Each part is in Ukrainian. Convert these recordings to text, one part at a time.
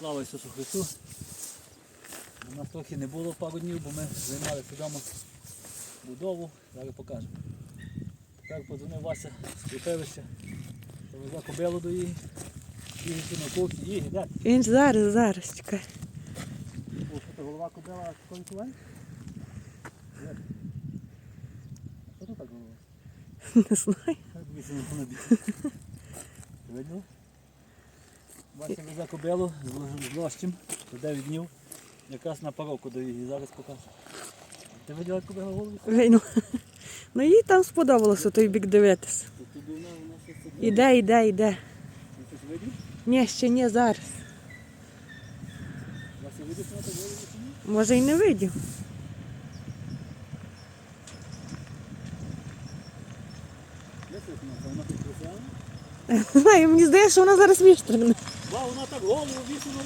Слава Ісусу Христу. У нас трохи не було пару днів, бо ми займалися вдома будову. Зараз покажемо. Так подзвонив Вася з Крупевища, повезе кобилу до її. Її на кухні. Її, де? Він зараз, зараз чекай. О, що це голова кобила? Де? Що тут так голова? Не знаю. Видно? Вася везе кобилу з лощем за 9 днів. Якраз на паровку до. Зараз покажу. Ти виділа кобила голову? Видно. Ну їй там сподобалося той бік дивитися. Іде, іде, іде. Ти щось видів? Ні, ще ні, зараз. Вася видів, так голову? Може й не видів. Знаю, мені здається, що вона зараз віштригне. Ва, вона так голову висунула.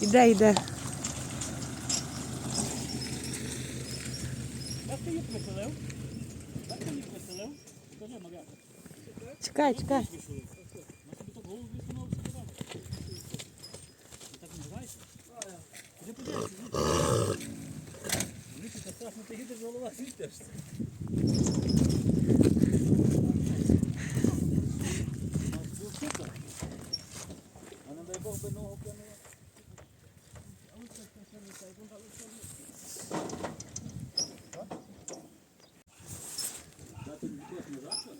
Іде, іде. Як ти її приселив? Як ти її приселив? Покажи, Мар'яна. Чекай, чекай. Вона тобі так голову висунула, все добре. Ти так називаєш? Куди подивишся? Дивіться, так страшно ти їдеш, голова світишся. А не дай Бог би ногу кинула. Дати вікос назад, що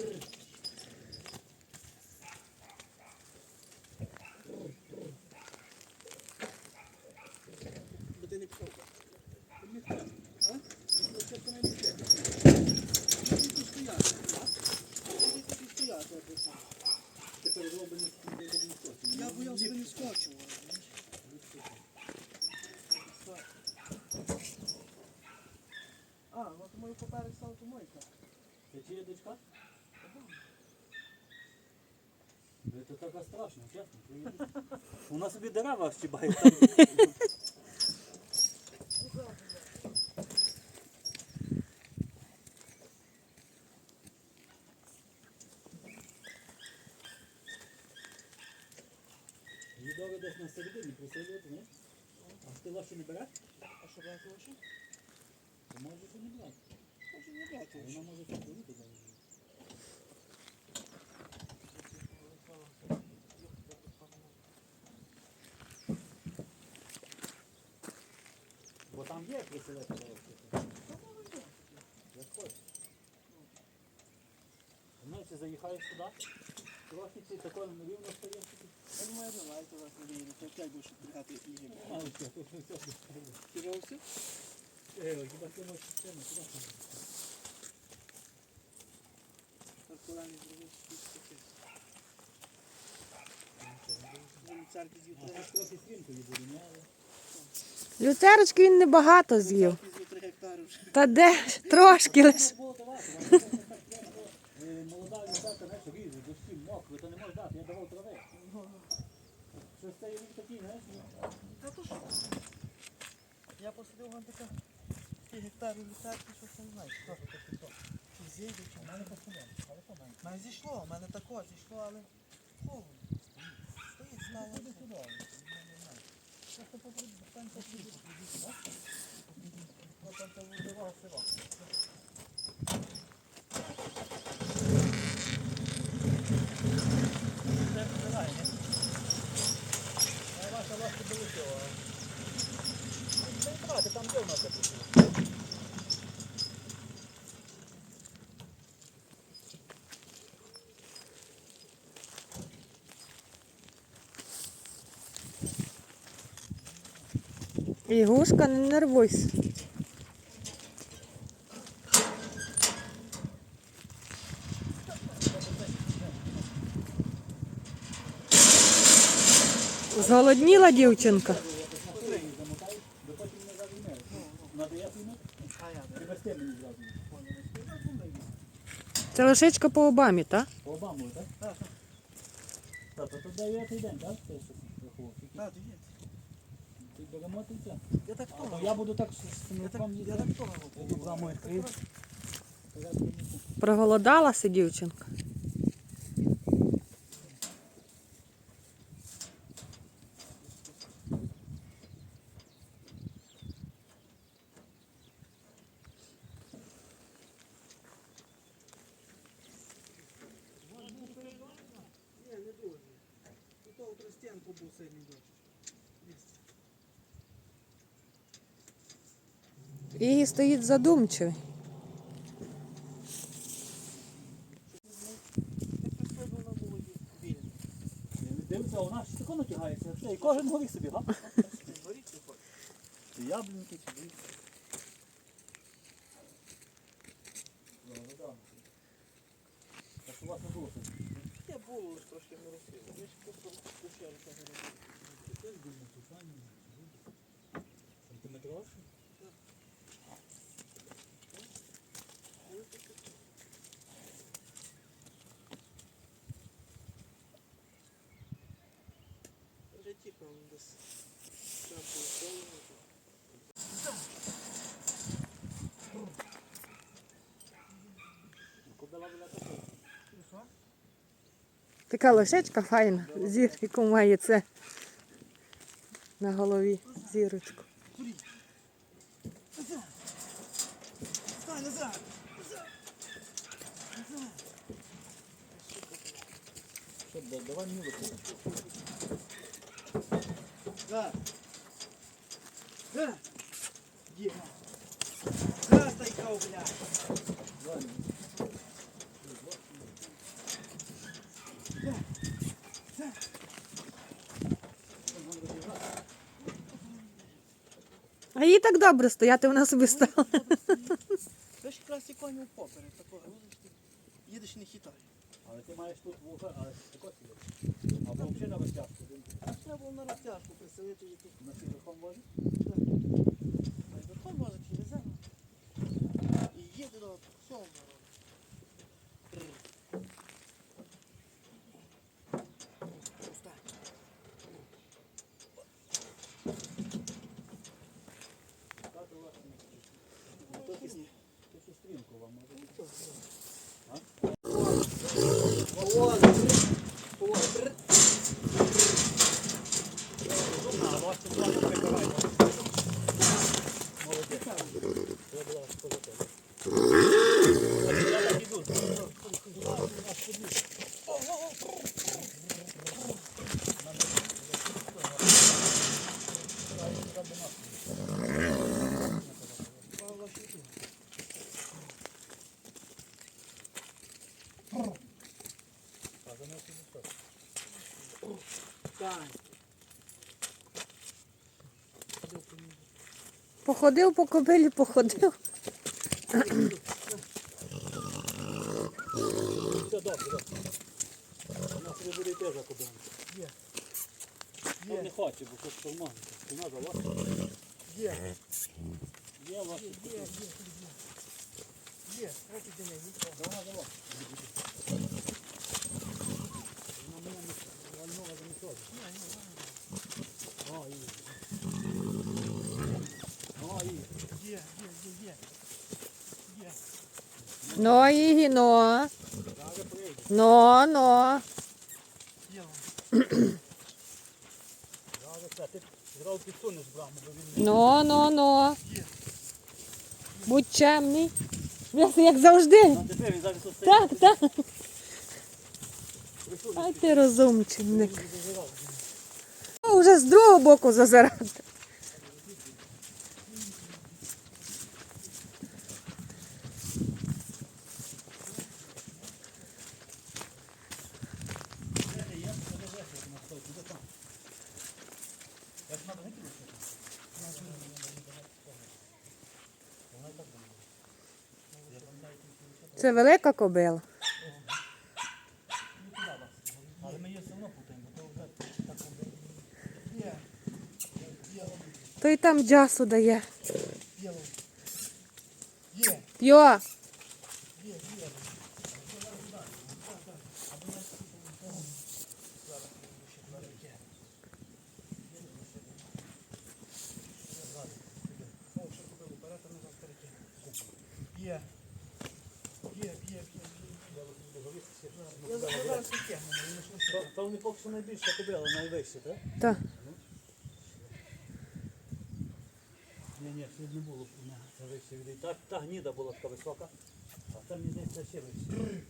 ли? Бо ти не пішов. Ти не пішов, а? Ну, це що не пішов. Ну, ти тут стояти, а? Ти тут стояти, а ти сам. Тепер робимо не скочимо. Я боявся, що не скочу. А, от мою поперед став то мойка. Це чия дочка? Це така страшна, чесно. ти Вона собі дерева щибає добре десь на середині присилювати, ні? А ти лоші не береш? А що брати лише? То можеш і не брати. Бо там є дорожки. Як хочеш. Ну, ти заїхаєш сюди, трохи ти такою рівно стаєш. Я думаю, давай, то вас не вийде. То п'ять більше брати і їм. Все, все. Е, хіба ти можеш систему, туди. Так колені зробив щось таке. Він в церкві з'їв А, три тут трохи стрімкою буде, ні? Але... Люцерочки він небагато з'їв. Та де? Трошки лиш. Було давати, вона така прямо, е, молода людина, знаєш, ріже, дощі, мокро, то не можеш дати, я давав трави. Щось цей рік такий, знаєш, Та то що? Я посадив вам така три гектари в що це не знаю. Що У мене посудом, але то мене. У мене зійшло, у мене також зійшло, але холодно. Стоїть, стало. Буде знаю. Просто попробуй, там це сюди, сюди, бачиш? Ось там це вибивав село. Це вбиває, ні? А ваша ласка долетіла. Це не брати, там є у нас таке. Ігушка, не нервуйся. Зголодніла дівчинка. Я? Це лошичка по Обамі, так? По Обаму, так? Так. То дев'ятий день, так? Так, то Перемотуйте. Я так того. Я буду так з там Я так того. Я браму відкрив. Проголодалася дівчинка. Ні, не дуже. Тут стінку був сильний дощ. І стоїть задумчивий. Дивиться, вона ж тако натягається. Все, І кожен горіх собі, га? Горіть не хоче. Чи яблуньки, чи добре. Так у вас не було тут. Я було лише трошки не розкрив. Ми ж просто дощарика заробили. Якесь дивне сушання. Сантиметровше? Вже тихо він десь. Там поїхали. Кобила була така. Лошечка файна. Зір, яку має це на голові зірочку. Давай мені. Да. Да. Є. Да, стайкав, блядь. Давай мені. А їй так добре стояти, вона собі стала. Це ж якраз і коні поперед, такого грузиш ти. Їдеш і не хитай. Але ти маєш тут вуха, але тако сіли. Або взагалі на розтяжку. А треба було на розтяжку приселити її тут. На сілихом возить. А й верхом возить і везе. І їде до всього. Так, у вас не Тут і- тут і стрімко вам може бути. А, вас тут ладно прикривай. Молодець. Треба було позитивно. Я так іду. А, занеси високо. Так. Походив по кобилі, походив. Все добре, добре. Собі буде йти за кубом. Є. Є. не хоче, бо тут шурма. Спина. Є. Є вас. Є, є, є, є. Є, не йди. Давай, давай. Вона мене не вальнула за місця. О, і. О, і. Є, є, є, є. Є. Ну, і но. Зараз прийде. Но, но. Є. Зараз це. Ти зразу підсунеш браму, бо він Но, но, но. Будь чемний. Як завжди. Так, так. А ти розумчинник. Ну, Вже з другого боку зазирати. Це велика кобила. То. То й там джасу дає. Йо. Я. То, то вони поки що найбільше кобила, найвище, так? Так. Ні, ні, тут не було на це вище від та, та гніда була така висока, а це мені здається ще вище.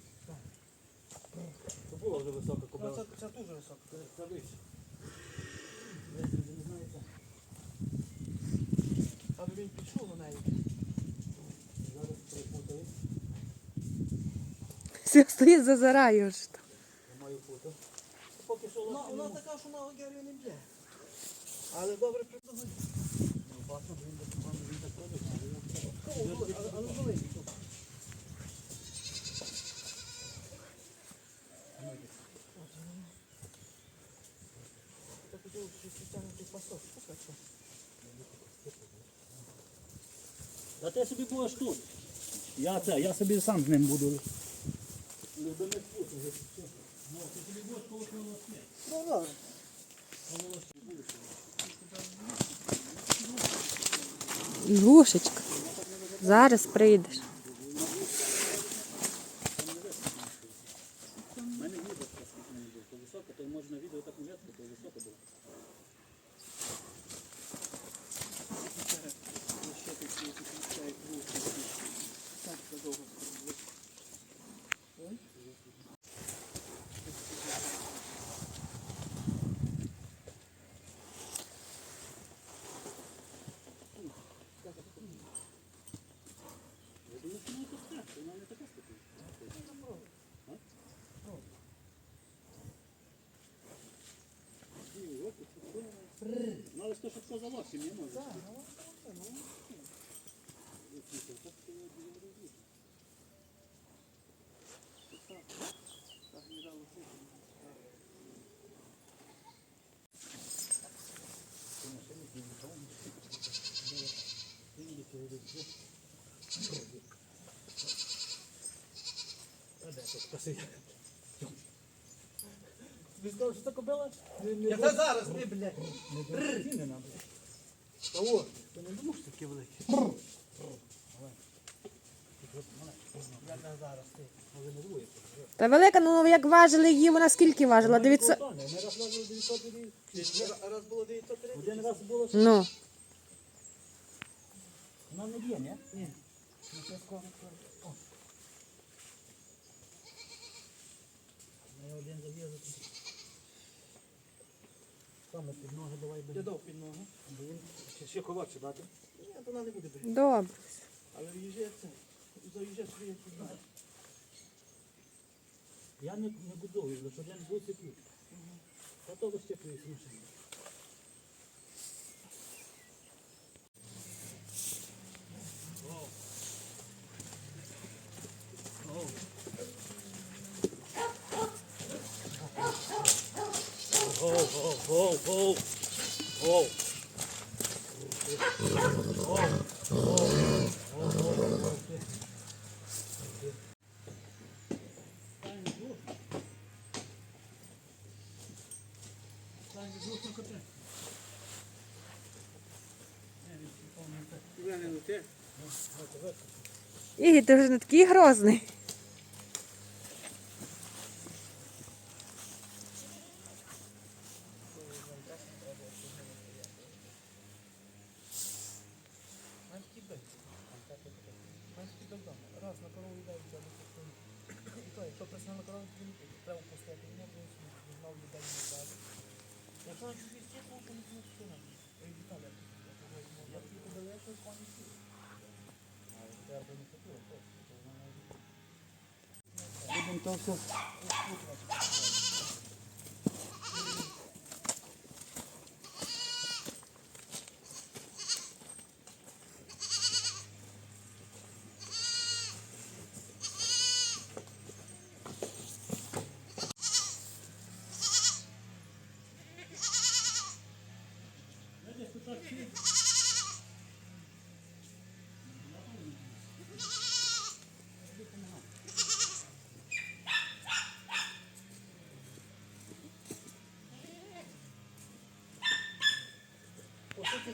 То була вже висока кобила. Це, це дуже високо. Це, це вище. Аби він пішов на неї. Зараз перепутали. Все стоїть, зазирає вже там. Маю фото. Поки що Вона, така, що на Герію не б'є. Але добре придумали. Бачу, він так погано, він так ходить, але Але але? Так іду, що тягнути пасок. Слухай. Та ти собі будеш тут. Я це, я собі сам з ним буду. Ну. Зараз прийдеш. У мене відео така скільки не було. То високо, то можна відео так не взяти, то високо було. Так, це довго. Ой. Я думаю, що вона тут так, вона не така статуя. А? Ні, от, от, от. Ну, але ж то, що це за лоші, не може. Так, ну, це, ну. Так, не дало жити. Ви сказали, що це кобила? Я та зараз, ти, блядь. не нам. Того. Ти не думав, що таке велике? Я не зараз, ти. Але не дує. Та велика, ну як важили її, вона скільки важила? Дивіться. Ми раз важили 900 гривень. Раз було 930. Один раз було, що Ну, вона не б'є, ні? Ні. Ну, це скоро, скоро. О. Ну, один зав'язати. Саме під ноги давай Я буде. дав під ноги. Бо він ще- ще дати. Ні, то вона не буде бити. добре. Але в'їжджає це. Заїжджає собі, як тут знає. Я не, не будую, бо що один буде ключ. Та то вищеплюється машина. Go, Тебе не лете. Ти вже не такий грозний. Манський бик. Манський бик вдома. Раз на корову їдає, я не хочу. І то, якщо присне на корову, то не треба пустити. Не буде знов їдає не дати. Якщо на чужій стіл, то не знаю, що нам. Я і Віталія тут. Я тільки далеко, пані сіл. Будемо то все. По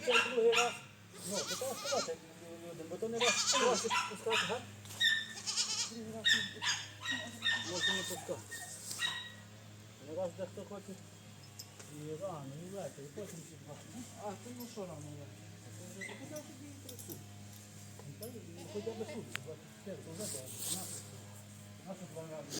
суті, цей другий раз. Ну, треба сказати людям, бо то не раз просить пускати, га? Другий раз не- може не пускати. Не раз дехто хоче і рано, і ввечері, і потім всі два. А, ти ну що рано я? Ну, ну, Хоча б сутки, 24, то вже так, 15. Два рази.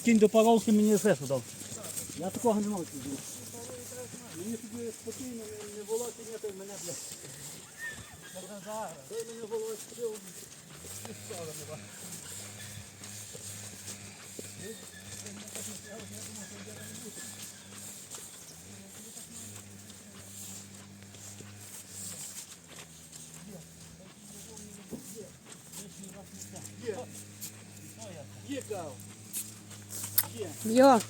Прикинь, до паровки мені все дав. Я такого не собі. Мені тобі спокійно, не, не волосся, ні, той мене, блядь. Той мене волосся стрів. Є Йо,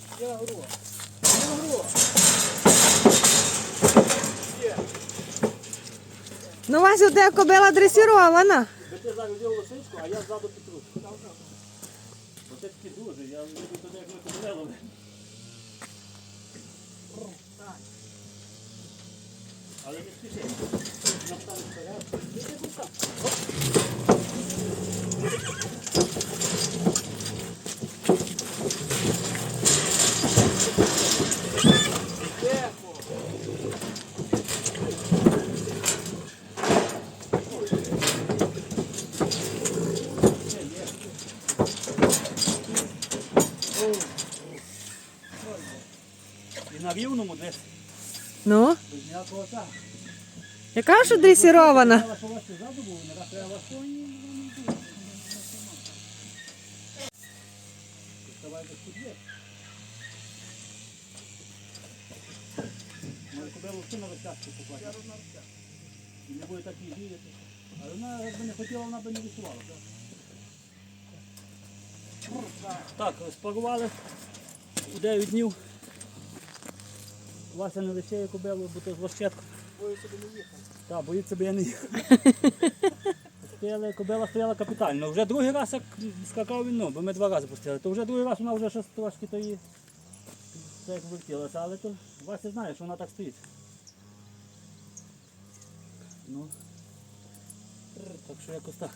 ну у вас де кобила дресірована. Ти зараз взяв а я ззаду Петрушку. Бо це таки дуже, я люблю туди, як ми побрели. Але не спіши. Наставиш вперед. Іди будь там. Оп. І на рівному десь. Ну, Без ніякого так. яка ж дресірована? Треба, що вас ззаду було, не раз треба вас то, ні, ні, Доставай без куди. Може кобилу всі на розтяжку покласти. І не буде так і діяти. Вона, якби не хотіла, вона би не висувала. Так, розпарували у 9 днів. Вася не лише кобилу, бо то з вощетку. Бою собі не їхав. Так, боїться, бо я не їхав. Стояла, кобила стояла капітально. Вже другий раз як скакав він, ну, бо ми два рази пустили. То вже другий раз вона вже щось трошки то її це як вертілася, але то Вася знає, що вона так стоїть. Ну. Так що якось так.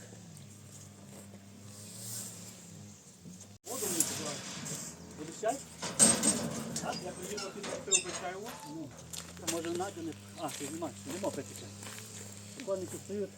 Воду мені. Будеш чай? Я тоді поки обичаю. Може Надю не... А, ти знімаєш, нема притичати. Коники стоять,